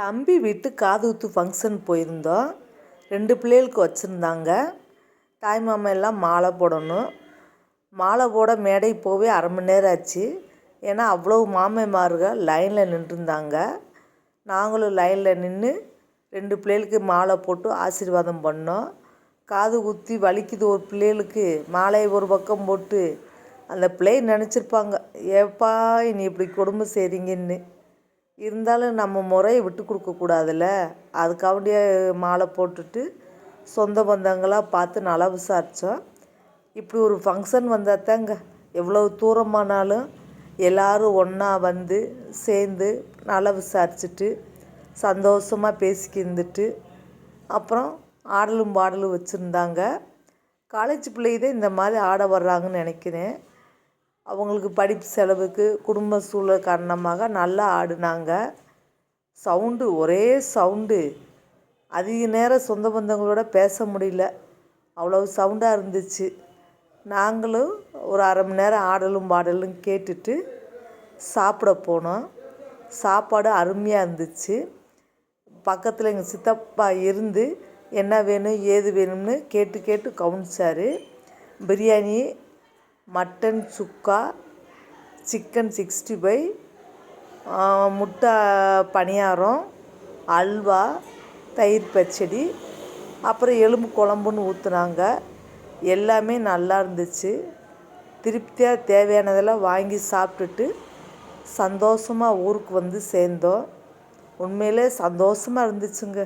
தம்பி வீட்டு காது குத்து ஃபங்க்ஷன் போயிருந்தோம் ரெண்டு பிள்ளைகளுக்கு வச்சுருந்தாங்க. தாய் மாமா எல்லாம் மாலை போடணும். மாலை போட மேடை போவே அரை மணி நேரம் ஆச்சு. ஏன்னா அவ்வளோ மாமைமார்கள் லைனில் நின்றுருந்தாங்க. நாங்களும் லைனில் நின்று ரெண்டு பிள்ளைகளுக்கு மாலை போட்டு ஆசீர்வாதம் பண்ணோம். காது குத்தி வலிக்குது ஒரு பிள்ளைகளுக்கு. மாலையை ஒரு பக்கம் போட்டு அந்த பிள்ளை நினச்சிருப்பாங்க ஏப்பா நீ இப்படி குடும்பம் செய்கிறீங்கன்னு இருந்தாலும் நம்ம முறையை விட்டு கொடுக்கக்கூடாதுல்ல அதுக்காண்டியே மாலை போட்டுட்டு சொந்த பந்தங்களாக பார்த்து நல்லா விசாரித்தோம் இப்படி ஒரு ஃபங்க்ஷன் வந்தால் தாங்க எவ்வளோ தூரமானாலும் எல்லோரும் ஒன்றா வந்து சேர்ந்து நல்லா விசாரிச்சுட்டு சந்தோஷமாக பேசிக்கிருந்துட்டு அப்புறம் ஆடலும் பாடலும் வச்சுருந்தாங்க. காலேஜ் பிள்ளைங்க இந்த மாதிரி ஆட வர்றாங்கன்னு நினைக்கிறேன். அவங்களுக்கு படிப்பு செலவுக்கு குடும்ப சூழல் காரணமாக நல்லா ஆடினாங்க. சவுண்டு ஒரே சவுண்டு. அதிக நேரம் சொந்த பந்தங்களோட பேச முடியல. அவ்வளோ சவுண்டாக இருந்துச்சு. நாங்களும் ஒரு அரை மணி நேரம் ஆடலும் பாடலும் கேட்டுட்டு சாப்பிட போனோம். சாப்பாடு அருமையாக இருந்துச்சு. பக்கத்தில் எங்கள் சித்தப்பா இருந்து என்ன வேணும் ஏது வேணும்னு கேட்டு கேட்டு கவனிச்சார் biryani mutton chukka chicken sixty five முட்டை பணியாரம் அல்வா தயிர் பச்சடி அப்புறம் எலும்பு குழம்புன்னு ஊற்றுனாங்க எல்லாமே நல்லா இருந்துச்சு. திருப்தியாக தேவையானதெல்லாம் வாங்கி சாப்பிட்டுட்டு சந்தோஷமாக ஊருக்கு வந்து சேர்ந்தோம். உண்மையிலே சந்தோஷமாக இருந்துச்சுங்க.